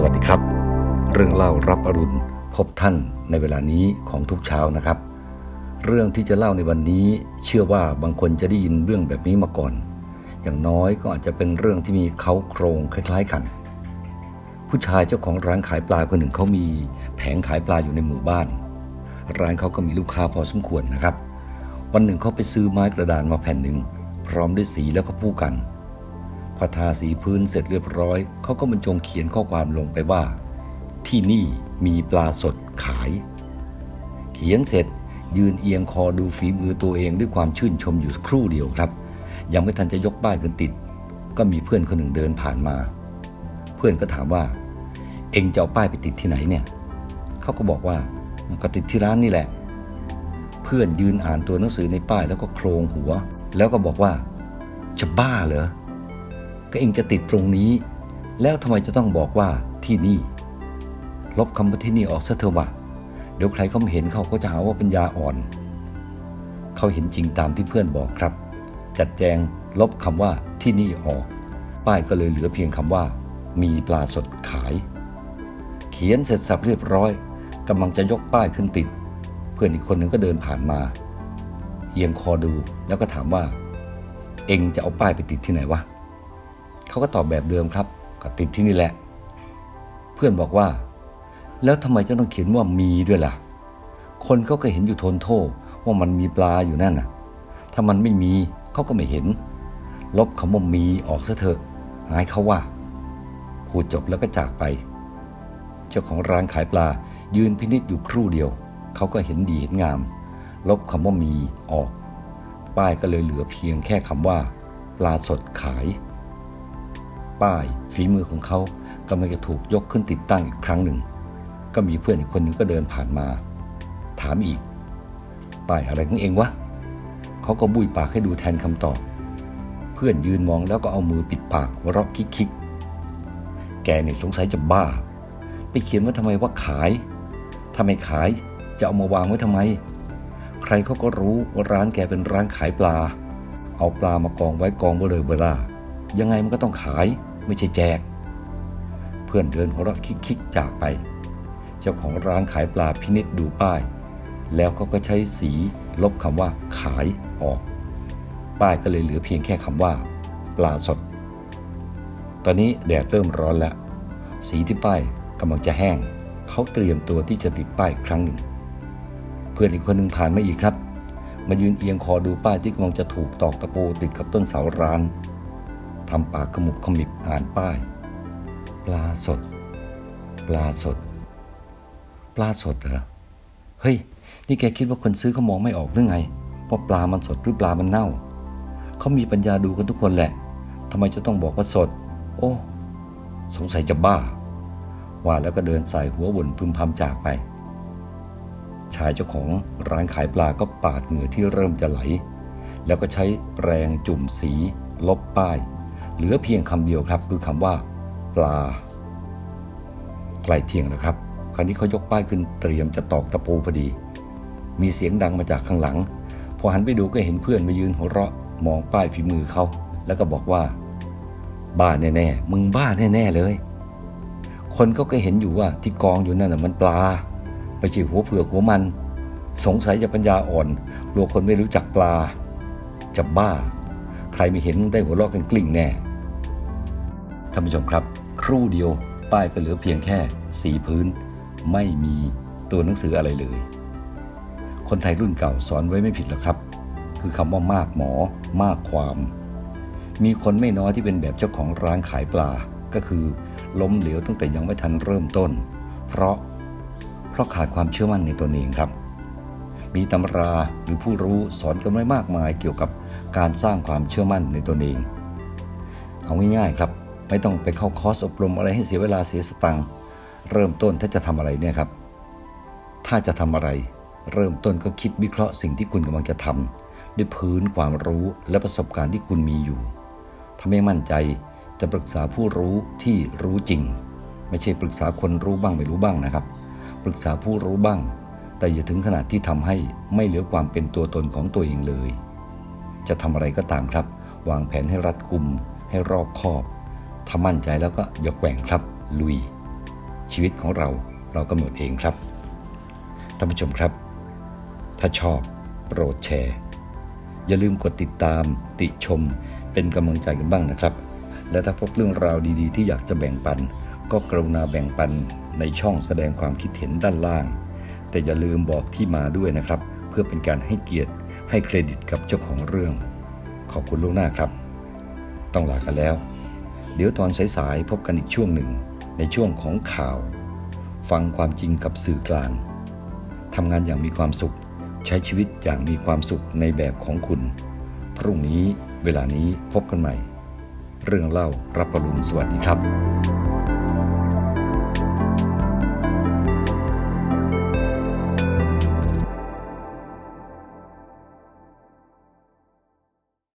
สวัสดีครับ เรื่องเล่ารับอรุณพบท่านในเวลานี้ของทุกเช้านะครับ เรื่องที่จะเล่าในวันนี้เชื่อว่าบางคนจะได้ยินเรื่องแบบนี้มาก่อน อย่างน้อยก็อาจจะเป็นเรื่องที่มีเขาโครงคล้าย ๆกัน ผู้ชายเจ้าของร้านขายปลาคนหนึ่งเขามีแผงขายปลาอยู่ในหมู่บ้าน ร้านเขาก็มีลูกค้าพอสมควรนะครับ วันหนึ่งเขาไปซื้อไม้กระดานมาแผ่นหนึ่งพร้อมด้วยสีแล้วก็ผู้กัน พอทาสีพื้นเสร็จเรียบร้อย เขาก็บรรจงเขียนข้อความลงไปว่า ที่นี่มีปลาสดขาย เขียนเสร็จยืนเอียงคอดูฝีมือตัวเองด้วยความชื่นชมอยู่ครู่เดียวครับ ยังไม่ทันจะยกป้ายขึ้นติด ก็มีเพื่อนคนหนึ่งเดินผ่านมา เพื่อนก็ถามว่า เอ็งจะเอาป้ายไปติดที่ไหนเนี่ยเขาก็บอกว่าก็ติดที่ร้านนี่แหละ เพื่อนยืนอ่านตัวหนังสือในป้ายแล้วก็โครงหัว แล้วก็บอกว่าจะบ้าเหรอ ก็เองจะติดตรงนี้ แล้วทำไมจะต้องบอกว่าที่นี่ ลบคำว่าที่นี่ออกซะเถอะวะเดี๋ยวใครเขาเห็นเขาก็จะหาว่าป็นยาอ่อน เขาเห็นจริงตามที่เพื่อนบอกครับ จัดแจงลบคำว่าที่นี่ออก ป้ายก็เลยเหลือเพียงคำว่า มีปลาสดขาย เขียนเสร็จสับเรียบร้อยกำลังจะยกป้ายขึ้นติด เพื่อนอีกคนหนึ่งก็เดินผ่านมาเอียงคอดูแล้วก็ถามว่า เองจะเอาป้ายไปติดที่ไหนวะ เขาก็ตอบแบบเดิมครับ ก็ติดที่นี่แหละ เพื่อนบอกว่า แล้วทำไมจะต้องเขียนว่ามีด้วยล่ะ คนเขาก็เห็นอยู่ทนโทษว่ามันมีปลาอยู่นั่นน่ะ ถ้ามันไม่มีเขาก็ไม่เห็น ลบคำว่ามีออกซะเถอะอายเขาว่าพูดจบแล้วก็จากไป เจ้าของร้านขายปลายืนพินิจอยู่ครู่เดียว เขาก็เห็นดีเห็นงาม ลบคำว่ามีออก ป้ายก็เลยเหลือเพียงแค่คำว่า ปลาสดขาย ป้ายฝีมือของเขากำลังจะถูกยกขึ้นติดตั้งอีกครั้งหนึ่ง ก็มีเพื่อนอีกคนหนึ่งก็เดินผ่านมา ถามอีก ป้ายอะไรของเองวะเขาก็บุยปากให้ดูแทนคำตอบ เพื่อนยืนมองแล้วก็เอามือปิดปากวเราะคิกๆแกเนี่ยสงสัยจะบ้า ไปเขียนว่าทำไมว่าขายถ้าไม่ขายจะเอามาวางไว้ทำไม ใครเขาก็รู้ว่าร้านแกเป็นร้านขายปลา เอาปลามากองไว้กองเบลอเบล่ายังไงมันก็ต้องขาย ไม่ใช่แจก เพื่อนเดินหัวเราะคิกๆจากไป เจ้าของร้านขายปลาพินิจดูป้าย แล้วเขาก็ใช้สีลบคำว่าขายออก ป้ายก็เลยเหลือเพียงแค่คำว่า ปลาสด ตอนนี้แดดเริ่มร้อนแล้ว สีที่ป้ายกำลังจะแห้ง เขาเตรียมตัวที่จะติดป้ายครั้งหนึ่ง เพื่อนอีกคนหนึ่งผ่านมาอีกครับ มายืนเอียงคอดูป้ายที่กำลังจะถูกตอกตะปูติดกับต้นเสาร้าน ทำปากขมุบขมิบอ่านป้าย ปลาสด ปลาสด ปลาสดเหรอ เฮ้ย นี่แกคิดว่าคนซื้อเขามองไม่ออกหรือไงว่าปลามันสดหรือปลามันเน่า เขามีปัญญาดูกันทุกคนแหละทำไมจะต้องบอกว่าสด โอ้ สงสัยจะบ้า ว่าแล้วก็เดินสายหัววนพึมพำจากไป ชายเจ้าของร้านขายปลาก็ปาดเหงื่อที่เริ่มจะไหล แล้วก็ใช้แปรงจุ่มสีลบป้าย เหลือเพียงคำเดียวครับ คือคำว่า ปลาใกลเที่ยงแล้วครับ คราวนี้เขายกป้ายขึ้นเตรียมจะตอกตะปูพอดี มีเสียงดังมาจากข้างหลัง พอหันไปดูก็เห็นเพื่อนมายืนหัวเราะมองป้ายฝีมือเขาแล้วก็บอกว่า บ้าแน่ๆมึงบ้าแน่ๆเลย คนก็ก็เห็นอยู่ว่าที่กองอยู่นั่นน่ะมันปลาไปจีหัวเผือกหัวมัน สงสัยจะปัญญาอ่อนกลัวคนไม่รู้จักปลา จะบ้า ใครไม่เห็นได้หัวเราะกันกลิ่งแน่ ท่านผู้ชมครับ ครู่เดียวป้ายก็เหลือเพียงแค่สีพื้น ไม่มีตัวหนังสืออะไรเลย คนไทยรุ่นเก่าสอนไว้ไม่ผิดหรอกครับ คือคำว่ามากหมอ มากความ มีคนไม่น้อยที่เป็นแบบเจ้าของร้านขายปลา ก็คือล้มเหลวตั้งแต่ยังไม่ทันเริ่มต้น เพราะเพราะขาดความเชื่อมั่นในตนเองครับ มีตำราหรือผู้รู้สอนกันไว้มากมายเกี่ยวกับการสร้างความเชื่อมั่นในตนเอง เอาง่ายๆครับ ไม่ต้องไปเข้าคอร์สอบรมอะไรให้เสียเวลาเสียสตังค์เริ่มต้นถ้าจะทำอะไรเนี่ยครับ ถ้าจะทำอะไร เริ่มต้นก็คิดวิเคราะห์สิ่งที่คุณกำลังจะทำด้วยพื้นความรู้และประสบการณ์ที่คุณมีอยู่ถ้าไม่มั่นใจจะปรึกษาผู้รู้ที่รู้จริง ไม่ใช่ปรึกษาคนรู้บ้างไม่รู้บ้างนะครับ ปรึกษาผู้รู้บ้าง แต่อย่าถึงขนาดที่ทำให้ไม่เหลือความเป็นตัวตนของตัวเองเลย จะทำอะไรก็ตามครับ วางแผนให้รัดกุมให้รอบคอบ ถ้ามั่นใจแล้วก็อย่าแกว่งครับ ลุย ชีวิตของเราเรากำหนดเองครับ ท่านผู้ชมครับ ถ้าชอบโปรดแชร์ อย่าลืมกดติดตาม ติชม เป็นกำลังใจกันบ้างนะครับ และถ้าพบเรื่องราวดีๆ ที่อยากจะแบ่งปัน ก็กรุณาแบ่งปันในช่องแสดงความคิดเห็นด้านล่าง แต่อย่าลืมบอกที่มาด้วยนะครับ เพื่อเป็นการให้เกียรติให้เครดิตกับเจ้าของเรื่อง ขอบคุณล่วงหน้าครับ ต้องลากันแล้ว เดี๋ยวตอนสายๆพบกันอีกช่วงหนึ่งในช่วงของข่าว ฟังความจริงกับสื่อกลางทำงานอย่างมีความสุข ใช้ชีวิตอย่างมีความสุขในแบบของคุณ พรุ่งนี้เวลานี้พบกันใหม่ เรื่องเล่ารับประลุนสวัสดีครับ